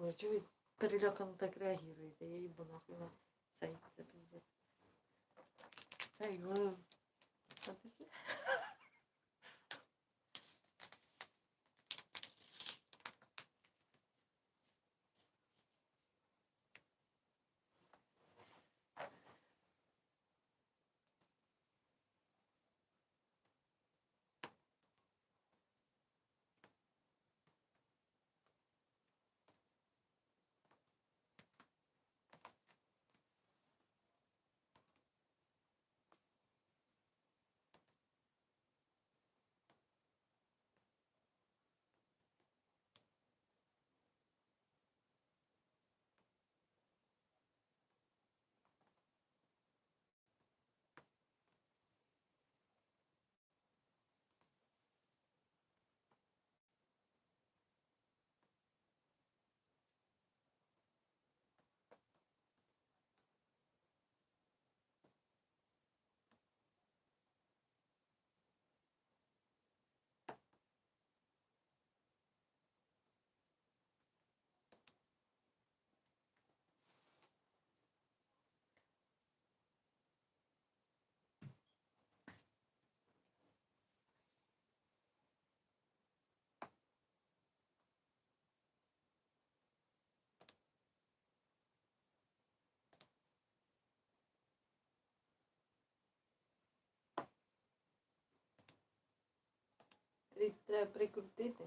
Боже, чого ви перелякано так реагуєте? Я їбу нахуй на цей, це пиздець. Цей, о, що таке? Треба прикрутити.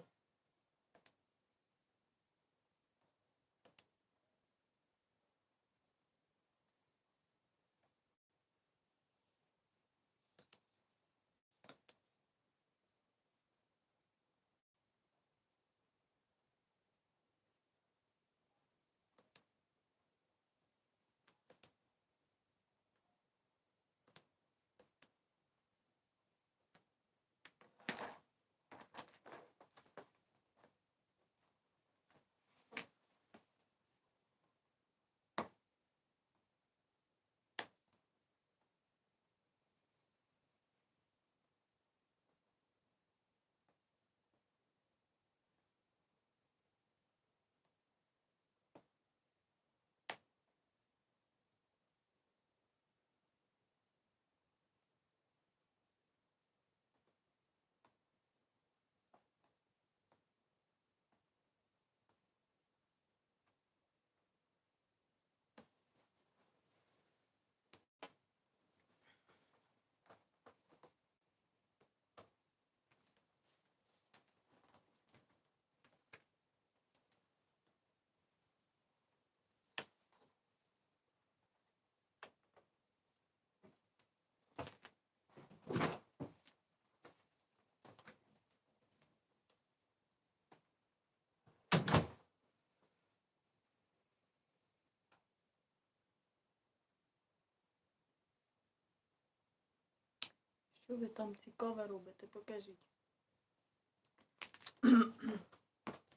Що ви там цікаве робите? Покажіть.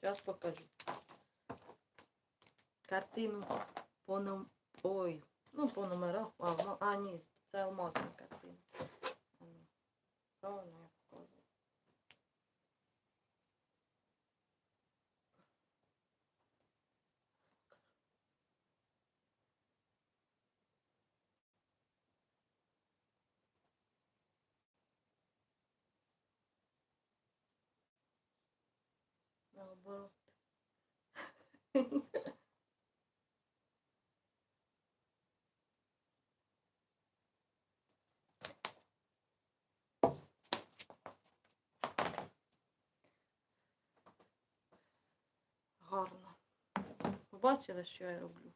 Зараз покажу. Картину по ном... Ой, ну по номерах. А, ну, а ні, це алмазна картина. Правильно я показую. Наоборот. Гарно. Побачили, що я роблю?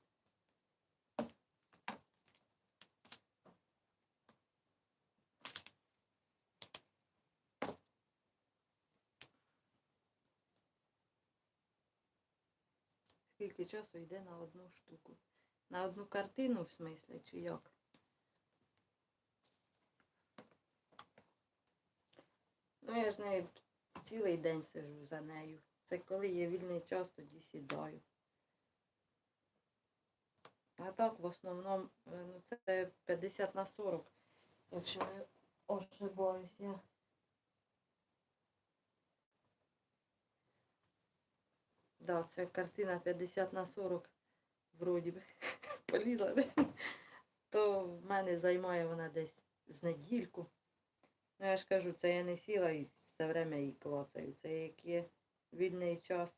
Скільки часу йде на одну штуку? На одну картину, в смислі, чи як? Ну, я ж не цілий день сижу за нею. Це коли є вільний час, тоді сідаю. А так, в основному, е, ну, це 50 на 40, якщо не ошибаюся. Да, це картина 50 на 40, вроді би. Полізла десь. То в мене займає вона десь з недільку. Ну, я ж кажу, це я не сіла і все время її клацаю. Це як є вільний час.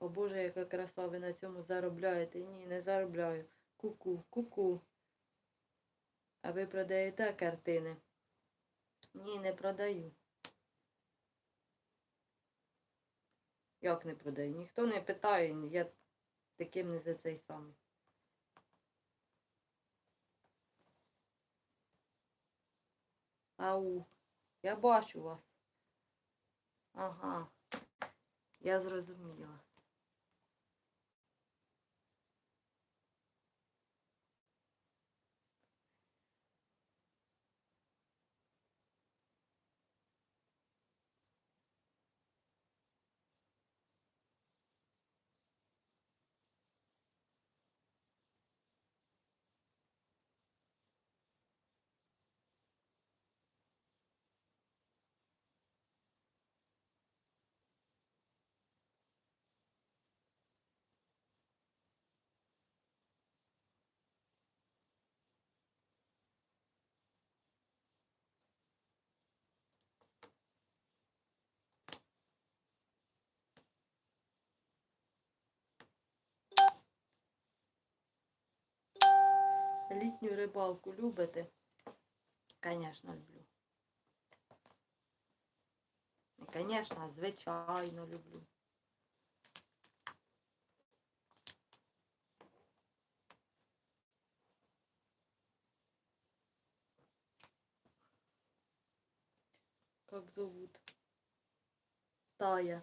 О Боже, яка краса, ви на цьому заробляєте. Ні, не заробляю. Ку-ку, ку-ку. А ви продаєте картини? Ні, не продаю. Як не продаю? Ніхто не питає, я таким не за цей самий. Ау, я бачу вас. Ага, я зрозуміла. Літню рибалку любите? Конечно, люблю. Не конечно, звичайно люблю. Как зовут? Тая.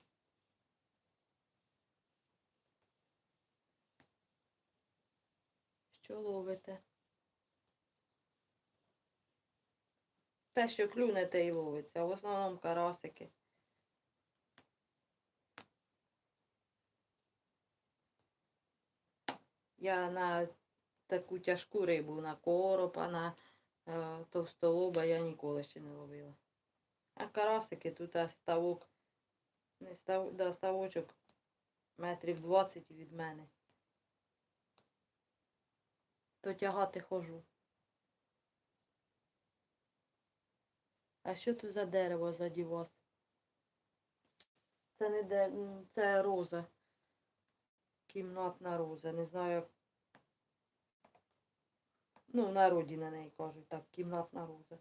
Що ловите? Те, що клюне, те й ловиться. В основному карасики. Я на таку тяжку рибу, на коропа, на е, товстолоба я ніколи ще не ловила. А карасики тут а ставок, не став, да, ставочок метрів 20 від мене. То тягати хожу. А що тут за дерево заді вас? Це не де, це роза. Кімнатна роза. Не знаю. Ну, в народі на неї кажуть так, кімнатна роза.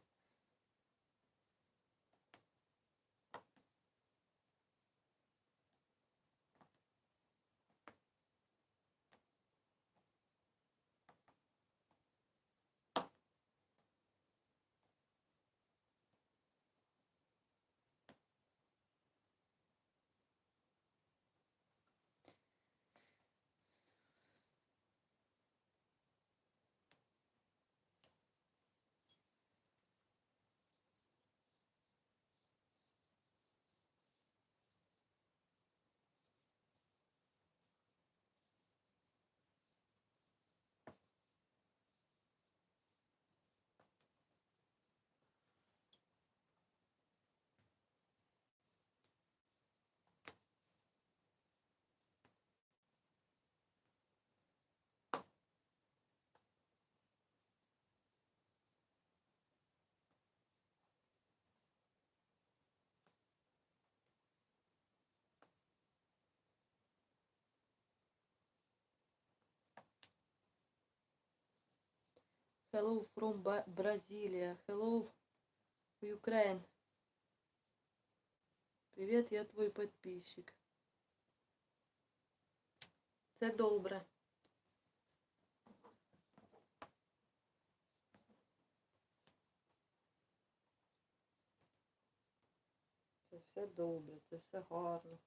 Hello from Brazilian. Hello Ukraine. Привіт, я твій підписчик. Це добре. Це все добре, це все гарно.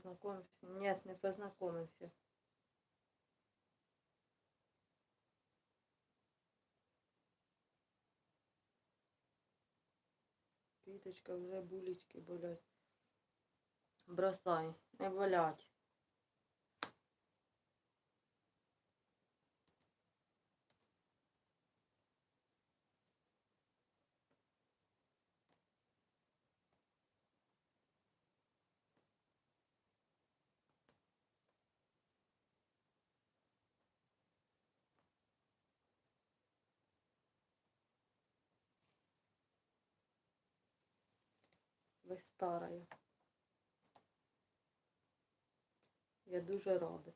познакомимся? Нет, не познакомимся. Квіточка уже булечки болять. Бросай, не болять. Ви старая. Я дуже рада,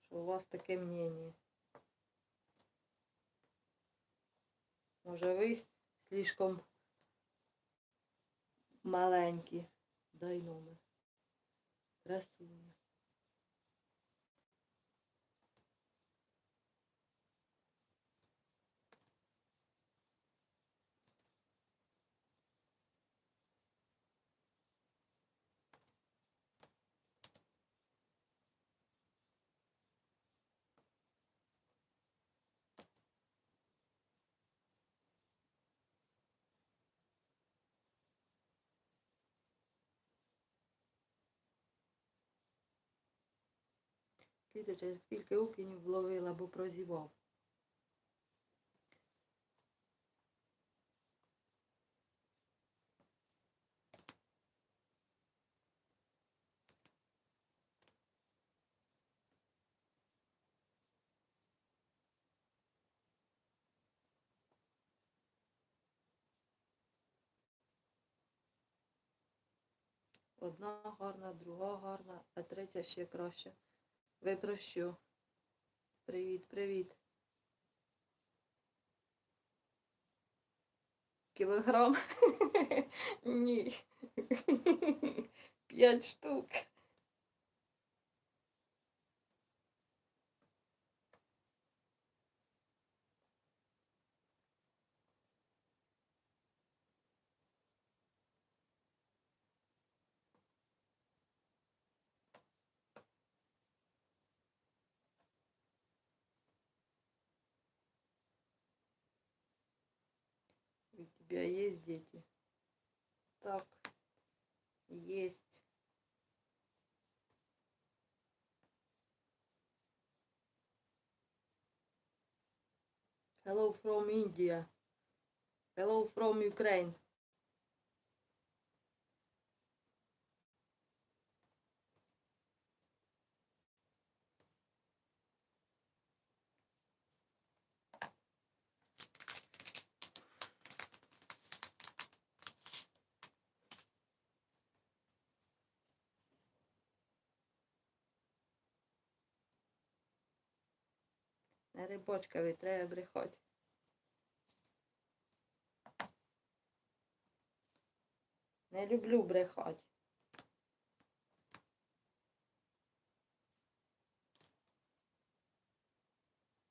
що у вас таке мнення. Може ви слишком маленькі. Дай номер. Красуня. Квіточка, скільки окунів вловила, бо прозівав. Одна гарна, друга гарна, а третя ще краща. Ви про що? Привіт, привіт. Кілограм? Ні. П'ять штук. У тебя есть дети? Так, есть. Hello from India. Hello from Ukraine. Не рибочка, треба брехоть. Не люблю брехоть.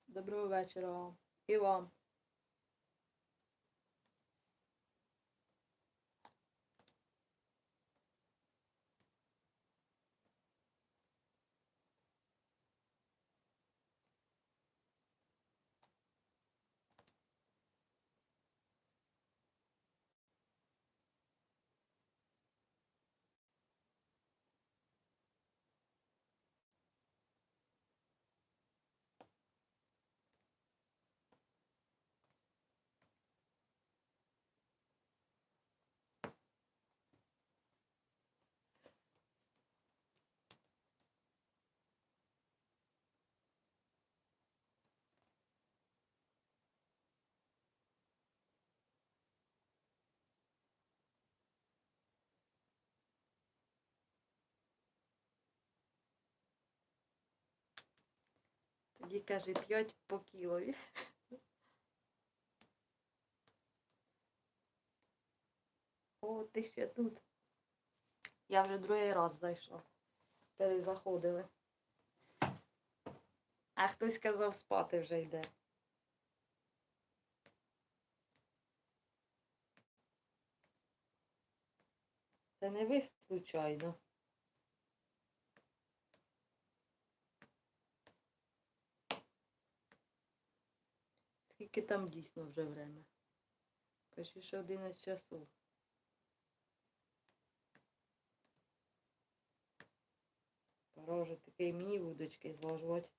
Доброго вечора вам. І вам. Тоді каже, п'ять по кілові. О, ти ще тут. Я вже другий раз зайшла. Перезаходили. А хтось казав спати вже йде. Це не ви случайно. Скільки там дійсно вже время? Почти що 11 часов. Пора вже таке мені вудочки зложувати.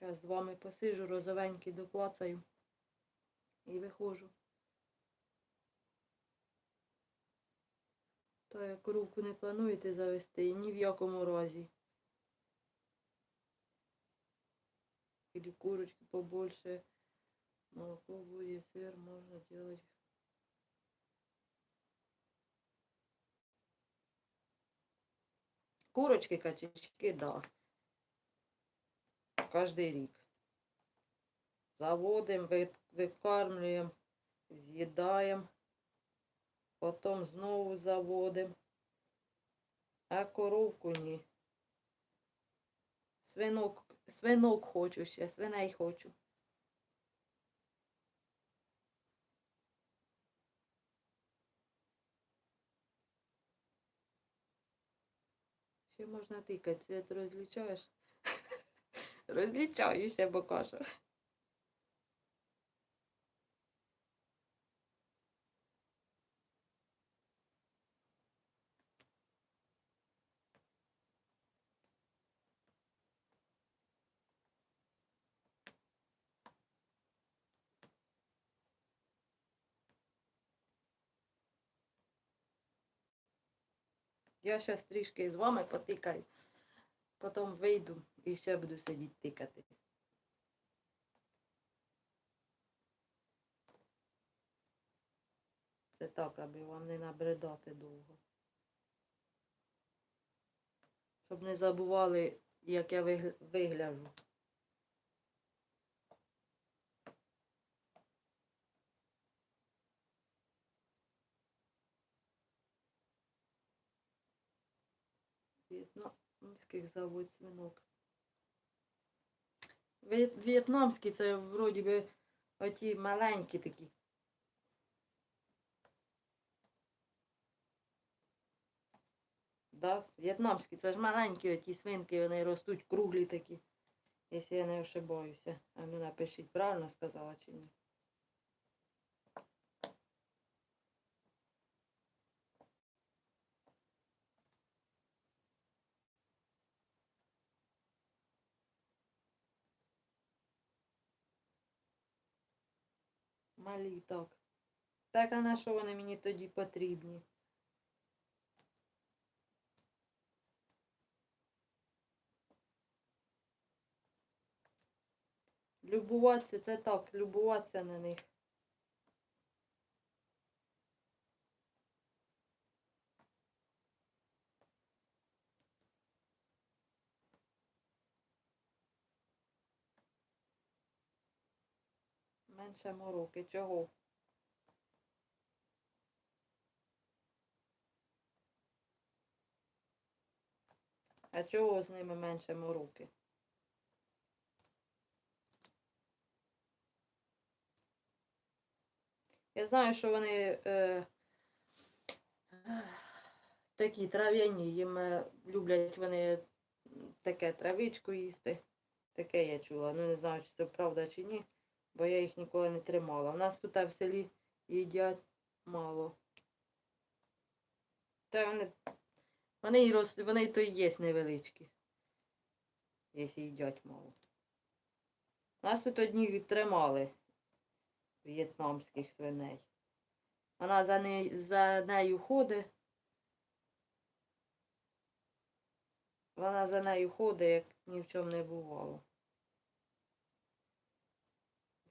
Зараз з вами посижу, розовенький доклацаю і виходжу. Та як руку не плануєте завести, ні в якому разі. Или курочки побольше, молоко будет, сыр можно делать. Курочки, качечки, да. Кожний рік. Заводимо, викармлюємо, з'їдаємо, потім знову заводимо. А коровку ні. Свинок, свинок хочу ще, свиней хочу. Ще можна тикати, цвіт розлічаєш? Розлічаюся, бо кажу. Я зараз трішки з вами потикаю, потім вийду і ще буду сидіти тикати. Це так, аби вам не набридати довго. Щоб не забували, як я вигля- В'єтнамських завод свинок. В'є- В'єтнамські це вроді би оті маленькі такі. Да, в'єтнамські, це ж маленькі оті свинки, вони ростуть круглі такі. Якщо я не ошибаюся. А ну напишіть, правильно сказала чи ні. Малі так. Так, а на що вони мені тоді потрібні? Любуватися, це так, любуватися на них. Менше мороки. Чого? А чого з ними менше мороки? Я знаю, що вони е, такі трав'яні, їм е, люблять вони таке травичку їсти. Таке я чула. Ну не знаю, чи це правда чи ні, бо я їх ніколи не тримала. У нас тут в селі їдять мало. Та вони, вони і вони то і є невеличкі. Якщо їдять мало. Нас тут одні тримали в'єтнамських свиней. Вона за, не, за нею ходить. Вона за нею ходить, як ні в чому не бувало.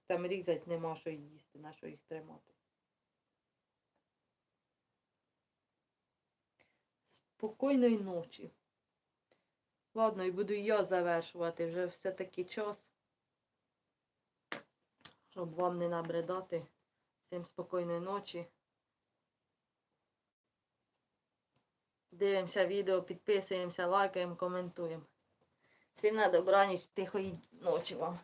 Там різати нема що їсти, на що їх тримати. Спокійної ночі. Ладно, і буду я завершувати. Вже все-таки час. Щоб вам не набридати. Всім спокійної ночі. Дивимося відео, підписуємося, лайкаємо, коментуємо. Всім на добраніч, тихої ночі вам.